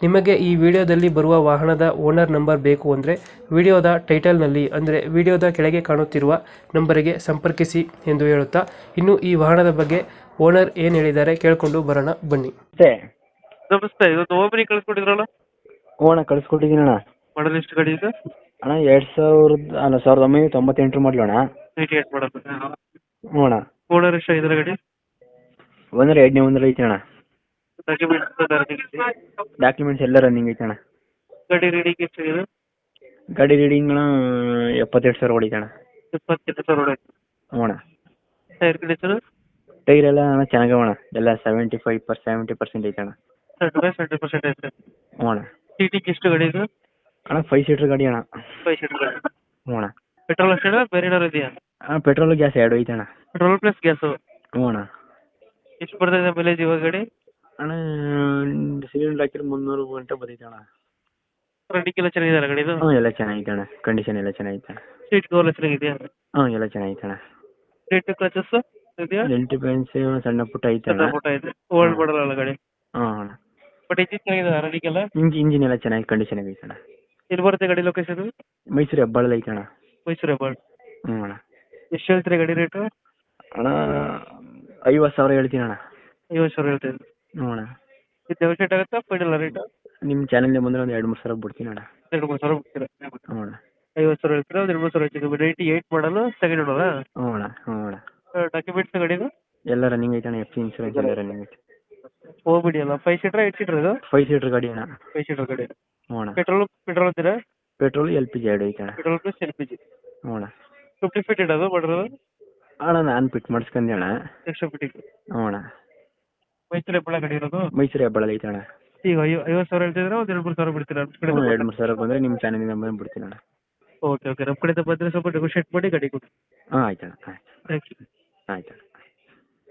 ನಿಮಗೆ ಈ ವಿಡಿಯೋದಲ್ಲಿ ಬರುವ ವಾಹನದ ಓನರ್ ನಂಬರ್ ಬೇಕು ಅಂದರೆ ವಿಡಿಯೋದ ಟೈಟಲ್ನಲ್ಲಿ ಅಂದರೆ ವಿಡಿಯೋದ ಕೆಳಗೆ ಕಾಣುತ್ತಿರುವ ನಂಬರಿಗೆ ಸಂಪರ್ಕಿಸಿ ಎಂದು ಹೇಳುತ್ತಾ ಇನ್ನು ಈ ವಾಹನದ ಬಗ್ಗೆ ಓನರ್ ಏನು ಹೇಳಿದ್ದಾರೆ ಕೇಳಿಕೊಂಡು ಬರೋಣ ಬನ್ನಿ. ಮತ್ತೆ ನಮಸ್ತೆ ಇವತ್ತು ಓಬರಿ ಕಳಿಸ್ಕೊಟ್ಟಿದ್ರಲ್ಲ? ಓಣ ಕಳಿಸ್ಕೊಟ್ಟಿದ್ದೀನಿ ಅಣ್ಣ ಮಾಡಲ್ ಎಷ್ಟು ಗಾಡಿ ಇದೆ? ಅಣ್ಣ ಎರಡು ಸಾವಿರದ ಅಲ್ಲ ಸಾವಿರದ ಒಂಬೈನೂರ ತೊಂಬತ್ತೆಂಟು ಮಾಡಲು ಅಣ್ಣ. ಏಯ್ಟಿ ಏಟ್ ಮಾಡಲ್ ಹ್ಞೂ ಅಣ್ಣ ಓನರ್ ಎಷ್ಟು ಗಾಡಿ? ಒಂದರ ಎರಡನೇ ಒಂದರ ಐತೆ ಅಣ್ಣ. ಡಾಕ್ಯುಮೆಂಟ್ಸ್ ಡಾಕ್ಯುಮೆಂಟ್ಸ್ ಎಲ್ಲ ರನ್ನಿಂಗ್ ಐತೆ ಅಣ್ಣ. ಗಾಡಿ ಎಷ್ಟು ಎಷ್ಟಾಗಿದೆ ಗಾಡಿ ರೀಡಿಂಗ್ ಅಣ್ಣ ಎಪ್ಪತ್ತೆರಡು ಸಾವಿರ ಹೊಡಿತೆ ಅಣ್ಣ. ಇಪ್ಪತ್ತೆಂಟು ಸಾವಿರ ಹೊಡೆಯುತ್ತೆ ಹ್ಞೂ ಅಣ್ಣ. ಟೈರ್ ಕಂಡೀಷನ್ ಟೈರ್ ಎಲ್ಲ ಅಣ್ಣ ಚೆನ್ನಾಗವ ಅಣ್ಣ. ಎಲ್ಲ seventy five per seventy percent ಐತೆ ಅಣ್ಣ. ಸೆವೆಂಟಿ ಫೈವ್ ಸೆವೆಂಟಿ ಪರ್ಸೆಂಟ್ ಐತೆ. ಹ್ಞೂ ಅಣ್ಣ. ಟಿ ಟಿಗೆ ಎಷ್ಟು ಗಾಡಿ ಇದೆ? ಅಣ್ಣ ಫೈವ್ ಸೀಟರ್ ಗಾಡಿ ಅಣ್ಣ. ಫೈವ್ ಸೀಟರ್ ಗಾಡಿ. ಹ್ಞೂ ಅಣ್ಣ. ಪೆಟ್ರೋಲ್ ಅಷ್ಟೇ ಬೇರೆ ಏನಾದ್ರು ಇದೆಯಾ? ಪೆಟ್ರೋಲ್ ಗ್ಯಾಸ್ ಎರಡು ಐತೆ ಅಣ್ಣ. ಪೆಟ್ರೋಲ್ ಪ್ಲಸ್ ಗ್ಯಾಸು ಹ್ಞೂ ಅಣ್ಣ. ಎಷ್ಟು ಬರ್ತದೆ ಮೈಲೇಜ್ ಇವಾಗ ಗಾಡಿ? ಅಣ್ಣ ಸಿಲಿಂಡರ್ ಹಾಕಿದ್ರೆ ಮುನ್ನೂರು ಗಂಟೆ ಬರ್ತೈತೆ ಅಣ್ಣ ರನ್ನಿಂಗ್ ಎಲ್ಲ ಚೆನ್ನಾಗಿದೆ ಗಾಡಿದು ಹ್ಞೂ ಎಲ್ಲ ಚೆನ್ನಾಗೈತೆ ಅಣ್ಣ ಕಂಡೀಷನ್ ಎಲ್ಲ ಚೆನ್ನಾಗೈತೆ ಸೀಟ್ ಕವರ್ ಚೆನ್ನಾಗಿದೆಯಾ ಹ್ಞೂ ಎಲ್ಲ ಚೆನ್ನಾಗೈತೆ ಅಣ್ಣ ರೇಟ್ ಕ್ಲಚಸ್ ಇದೆಯಾ ಎಂಟು ಪೆನ್ಸ್ ಸಣ್ಣ ಪುಟ್ಟ ಐತೆ ಅಣ್ಣ ಇದೆ ಓಲ್ಡ್ ಮಾಡಲ್ ಅಲ್ಲ ಗಾಡಿ ಹಾಂ ಅಣ್ಣ ಬಟ್ ಇಂಜಿನ್ ಚೆನ್ನಾಗಿದೆ ರನ್ನಿಂಗ್ ಎಲ್ಲ ಇಂಜಿ ಇಂಜಿನ್ ಎಲ್ಲ ಚೆನ್ನಾಗಿ ಕಂಡೀಷನ್ ಐತೆ ಅಣ್ಣ ಎಲ್ಲಿ ಬರುತ್ತೆ ಗಾಡಿ ಲೊಕೇಶನ್ ಮೈಸೂರು ಹೆಬ್ಬಾಳಲ್ಲಿ ಐತೆ ಅಣ್ಣ ಮೈಸೂರು ಹೆಬ್ಬಾಳ್ ಹ್ಞೂ ಅಣ್ಣ ಎಷ್ಟು ಹೇಳ್ತೀರಿ ಗಾಡಿ ರೇಟು ಅಣ್ಣ ಐವತ್ತು ಸಾವಿರ ಹೇಳ್ತೀನಿ ಅಣ್ಣ ಐವತ್ತು ಸಾವಿರ ಅಣ್ಣ ಇದು ನೆಗೋಷಿಯೇಟ್ ಆಗುತ್ತಾ? ಫೈನಲ್ ರೇಟ್ ನಿಮ್ಮ ಚಾನಲ್ಗೆ ಬಂದರೆ ಒಂದು ಎರಡು ಮೂರು ಸಾವಿರ ಬಿಡ್ತೀನಿ ಅಣ್ಣ ಎರಡು ಮೂರು ಸಾವಿರ ಬಿಡ್ತೀರಾ? ಅಣ್ಣ ಐವತ್ತು ಸಾವಿರ ಹೇಳ್ತೀರಾ? ಒಂದು ಎರಡು ಮೂರು ಸಾವಿರ ಹೆಚ್ಚಿಗೆ ನೈಂಟಿ ಏಯ್ಟ್ ಮಾಡಲು ಸೆಕೆಂಡ್ ನೋಡೋಣ ಹ್ಞೂ ಅಣ್ಣ ಹ್ಞೂ ಅಣ್ಣ ಡಾಕ್ಯುಮೆಂಟ್ಸ್ ಗಾಡಿದು? ಎಲ್ಲ ರನ್ನಿಂಗ್ ಐತೆ ಅಣ್ಣ ಎಫ್ ಸಿ ಇನ್ಸೂರೆನ್ಸ್ ಎಲ್ಲ ರನ್ನಿಂಗ್ ಐತೆ. ಹೋಗ್ಬಿಡಿ ಅಲ್ಲ? ಫೈವ್ ಸೀಟರ್ ಏಟ್ ಸೀಟ್ರ್ ಇದು? ಫೈವ್ ಸೀಟ್ರ್ ಗಾಡಿ ಅಣ್ಣ. ಫೈವ್ ಸೀಟ್ರ್ ಗಾಡಿ. ಹ್ಞೂ ಅಣ್ಣ ಪೆಟ್ರೋಲ್ ಪೆಟ್ರೋಲ್ ಅಂತೀರಾ? ಪೆಟ್ರೋಲ್ ಎಲ್ ಪಿ ಜಿ ಎರಡು ಐತೆ ಅಣ್ಣ. Petrol plus L P G ಹ್ಞೂ ಅಣ್ಣ ಫಿಫ್ಟಿ ಫಿಟ್ ಇಡೋದು ಮಾಡಿರೋದು ಅಣ್ಣ ನಾನು ಫಿಟ್ ಮಾಡಿಸ್ಕೊಂಡೆ ಅಣ್ಣ. ಎಕ್ಸ್ಟ್ರಾ ಫಿಟ್ಟಿಂಗ್ ಹ್ಞೂ ಅಣ್ಣ ಮೈಸೂರು ಹೆಬ್ಬಳ ಕಡೆ ಇರೋದು. ಮೈಸೂರು ಹೆಬ್ಬಳ ಐತೆ ಅಣ್ಣ. ಈಗ ಐವ ಐವತ್ತು ಸಾವಿರ ಹೇಳ್ತಿದ್ರೆ ಒಂದು ಎರಡು ಮೂರು ಸಾವಿರ ಬಿಡ್ತೀರಾ? ನಮ್ಮ ಕಡೆ ಎರಡು ಮೂರು ಸಾವಿರ ಬಂದ್ರೆ ನಿಮ್ಮ ಚಾನಲಿಂದ ಬಂದು ಬಿಡ್ತೀನಿ ಅಣ್ಣ. Okay okay. ನಮ್ಮ ಕಡೆಯಿಂದ ಬಂದ್ರೆ ಸ್ವಲ್ಪ ನೆಗೋಷಿಯೇಟ್ ಮಾಡಿ ಗಾಡಿ ಕೊಡಿ. ಹಾಂ ಆಯ್ತು ಅಣ್ಣ ಆಯ್ತು. ಥ್ಯಾಂಕ್ ಯು ಆಯ್ತು ಅಣ್ಣ.